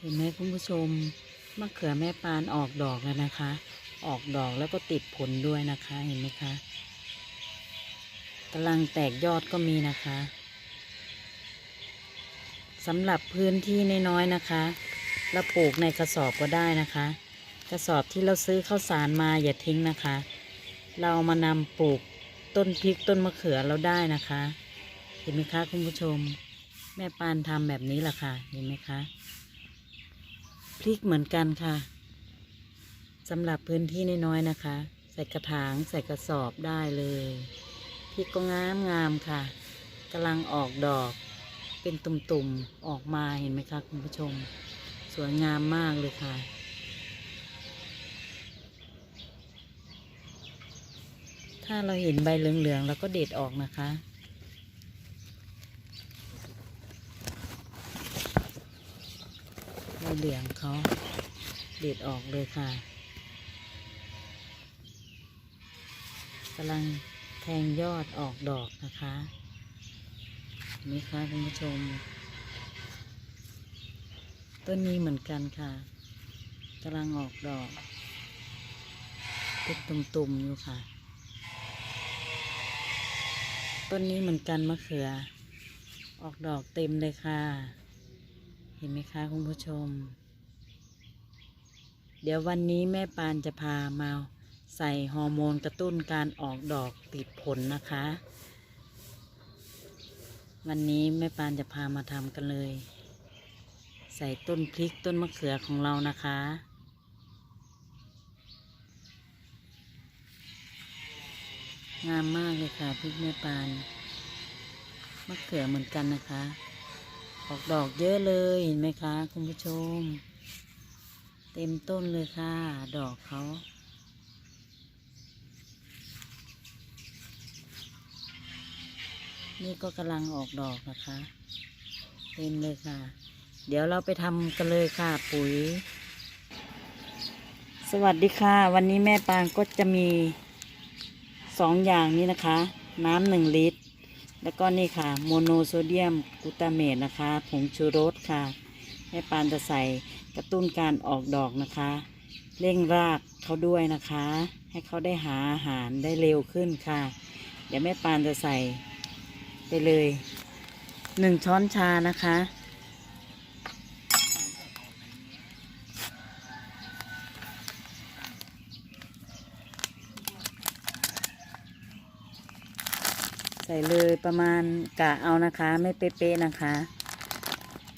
เห็นไหมคุณผู้ชมมะเขือแม่ปานออกดอกแล้วนะคะ ออกดอกแล้วก็ติดผลด้วยนะคะเห็นไหมคะกำลังแตกยอดก็มีนะคะสำหรับพื้นที่น้อยๆนะคะเราปลูกในกระสอบก็ได้นะคะ กระสอบที่เราซื้อข้าวสารมาอย่าทิ้งนะคะ เรามานำปลูกต้นพริกต้นมะเขือเราได้นะคะ เห็นไหมคะคุณผู้ชม แม่ปานทำแบบนี้แหละค่ะเห็นไหมคะ พริกเหมือนกันค่ะสำหรับพื้นที่น้อยๆนะคะ ใส่กระถางใส่กระสอบได้เลยพริกก็งามงามๆค่ะกำลังออกดอก เป็นตุ่มๆออกมาเห็นไหมคะคุณผู้ชม สวยงามมากเลยค่ะถ้าเราเห็นใบเหลืองๆเราก็เด็ดออกนะคะ ใบเหลืองเขาเด็ดออกเลยค่ะกำลังแทงยอดออกดอกนะคะนี่ค่ะคุณผู้ชม ต้นนี้เหมือนกันค่ะกำลังออกดอกเป็นตุ่มๆอยู่ค่ะ ต้นนี้เหมือนกันมะเขือ ออกดอกเต็มเลยค่ะ เห็นไหมคะคุณผู้ชม เดี๋ยววันนี้แม่ปานจะพามาใส่ฮอร์โมนกระตุ้นการออกดอกติดผลนะคะ วันนี้แม่ปานจะพามาทำกันเลย ใส่ต้นพริกต้นมะเขือของเรานะคะงามมากเลยค่ะพริกแม่ปานมะเขือเหมือนกันนะคะ ออกดอกเยอะเลยเห็นไหมคะ คุณผู้ชม เต็มต้นเลยค่ะ ดอกเขานี่ก็กำลังออกดอกนะคะ เต็มเลยค่ะ เดี๋ยวเราไปทำกันเลยค่ะปุ๋ย สวัสดีค่ะ วันนี้แม่ปางก็จะมีสองอย่างนี้นะคะ น้ำหนึ่งลิตร แล้วก็นี่ค่ะ โมโนโซเดียมกูตาเมตนะคะผงชูรสค่ะแม่ปานจะใส่กระตุ้นการออกดอกนะคะ เร่งรากเขาด้วยนะคะ ให้เขาได้หาอาหารได้เร็วขึ้นค่ะ เดี๋ยวแม่ปานจะใส่ไปเลยหนึ่งช้อนชานะคะ ใส่เลยประมาณกะเอานะคะ ไม่เป๊ะๆนะคะ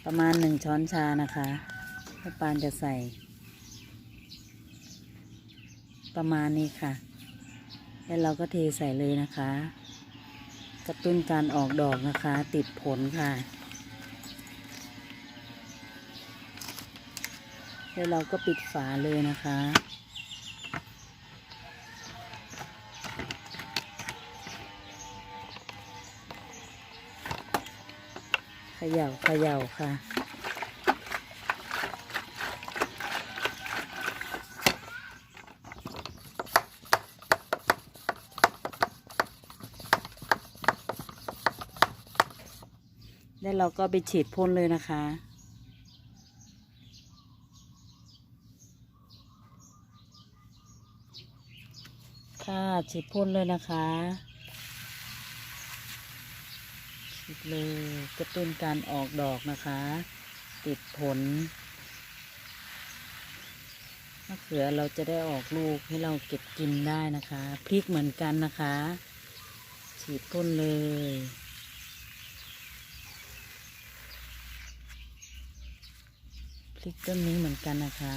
ประมาณหนึ่งช้อนชานะคะแม่ปานจะใส่ ประมาณนี้ค่ะ แล้วเราก็เทใส่เลยนะคะ กระตุ้นการออกดอกนะคะ ติดผลค่ะแล้วเราก็ปิดฝาเลยนะคะ ขย่าเขย่าค่ะ แล้วเราก็ไปฉีดพ่นเลยนะคะค่ะฉีดพ่นเลยนะคะ ฉีด เลยกระตุ้นการออกดอกนะคะ ติดผลมะเขือเราจะได้ออกลูกให้เราเก็บกินได้นะคะพริกเหมือนกันนะคะ ฉีดพ่นเลย พริกต้นนี้เหมือนกันนะคะ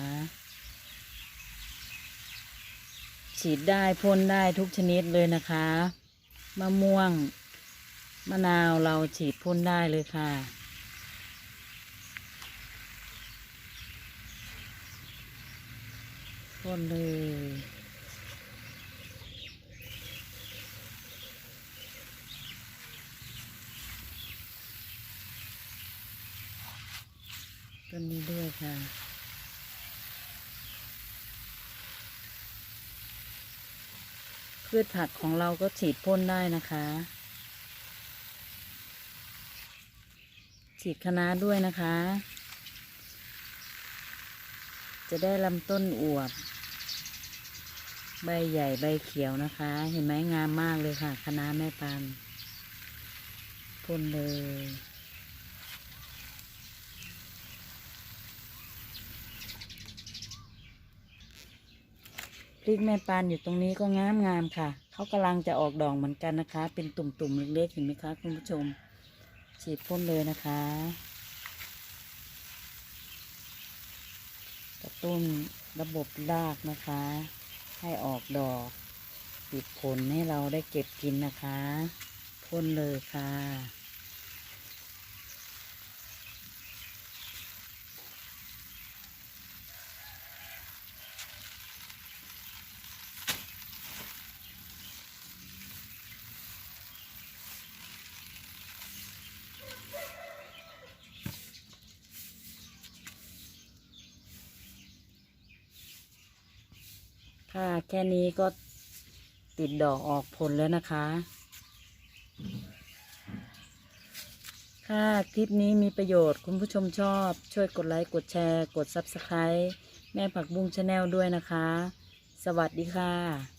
ฉีดได้พ่นได้ทุกชนิดเลยนะคะ มะม่วง มะนาวเราฉีดพ่นได้เลยค่ะ พ่นเลยต้นนี้ด้วยค่ะพืชผักของเราก็ฉีดพ่นได้นะคะ ฉีดคะน้าด้วยนะคะ จะได้ลำต้นอวบ ใบใหญ่ใบเขียวนะคะ เห็นไหมงามมากเลยค่ะคณะน้าแม่ปานพ่นเลยพริกแม่ปานอยู่ตรงนี้ก็งามงามค่ะ เขากำลังจะออกดอกเหมือนกันนะคะ เป็นตุ่มๆเล็กๆเห็นไหมคะคุณผู้ชม ฉีดพ่นเลยนะคะ กระตุ้นระบบรากนะคะ ให้ออกดอก ติดผลให้เราได้เก็บกินนะคะ พ่นเลยค่ะ ค่ะแค่นี้ก็ติดดอกออกผลแล้วนะคะ ค่ะคลิปนี้มีประโยชน์คุณผู้ชมชอบ ช่วยกดไลค์ กดแชร์ กด Subscribe แม่ผักบุ้งชาแนลด้วยนะคะ สวัสดีค่ะ